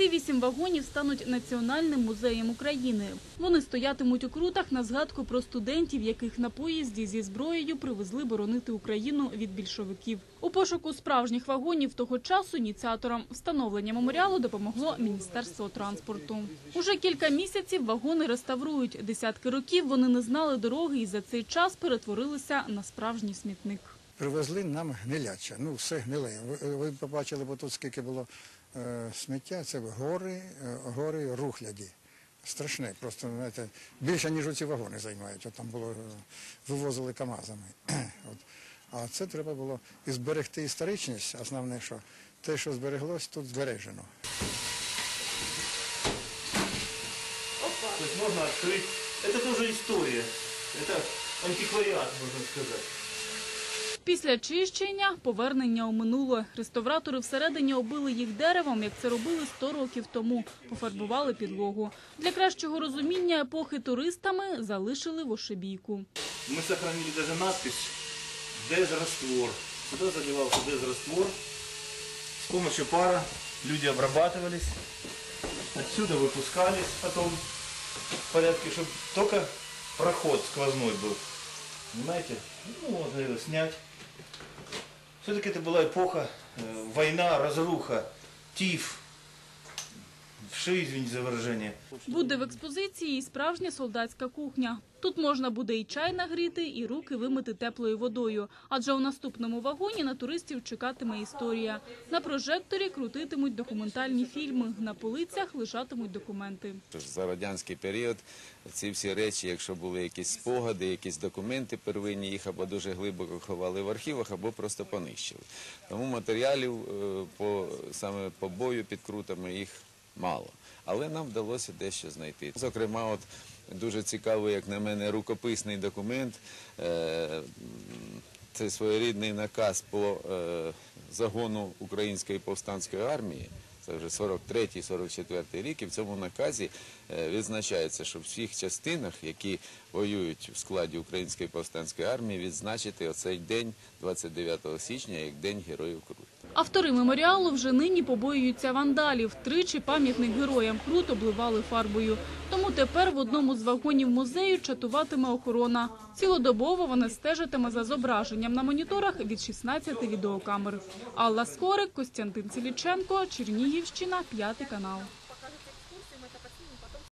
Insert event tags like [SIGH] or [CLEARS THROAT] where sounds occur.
Ці вісім вагонів стануть національним музеєм України. Вони стоятимуть у крутах на згадку про студентів, яких на поїзді зі зброєю привезли боронити Україну від більшовиків. У пошуку справжніх вагонів того часу ініціаторам встановлення меморіалу допомогло Міністерство транспорту. Уже кілька місяців вагони реставрують. Десятки років вони не знали дороги і за цей час перетворилися на справжній смітник. Привезли нам гниляча, ну все гниле. Ви, побачили, бо тут скільки було сміття, це гори, е, гори рухляді. Страшне, просто знаєте, більше, ніж оці вагони займають. От там було, е, вивозили КАМАЗами. [CLEARS THROAT] От. А це треба було і зберегти історичність, основне, що те, що збереглось, тут збережено. То есть можно открыть. Это тоже история. Это антиквариат, можно сказать. Після чищення – повернення у минуле. Реставратори всередині оббили їх деревом, як це робили 100 років тому. Пофарбували підлогу. Для кращого розуміння епохи туристами залишили вошибійку. Мы сохранили даже надпись «Дезраствор». Сюда заливался дезраствор. С помощью пара люди обрабатывались. Отсюда выпускались потом в порядке, чтобы только проход сквозной был. Понимаете? Ну, можно его снять. Все-таки это была эпоха, э, война, разруха, тиф. Вши, извините за выражение. Буде в експозиції і справжня солдатська кухня. Тут можна буде і чай нагріти, і руки вимити теплою водою. Адже у наступному вагоні на туристів чекатиме історія. На прожекторі крутитимуть документальні фільми, на полицях лежатимуть документи. За радянський період ці всі речі, якщо були якісь спогади, якісь документи первинні, їх або дуже глибоко ховали в архівах, або просто понищили. Тому матеріалів е, по саме по бою під крутами їх мало. Але нам вдалося дещо знайти. Зокрема, от дуже цікавий, як на мене, рукописний документ. Е, Це своєрідний наказ по е, загону Української повстанської армії. Це вже 43-44 рік, і в цьому наказі е, відзначається, що в всіх частинах, які воюють в складі Української повстанської армії, відзначити оцей день 29 січня як День Героїв Крут. Автори меморіалу вже нині побоюються вандалів. Тричі пам'ятник героям Крут обливали фарбою. Тому тепер в одному з вагонів музею чатуватиме охорона. Цілодобово вона стежитиме за зображенням на моніторах від 16 відеокамер. Алла Скорик, Костянтин Ціліченко, Чернігівщина, п'ятий канал.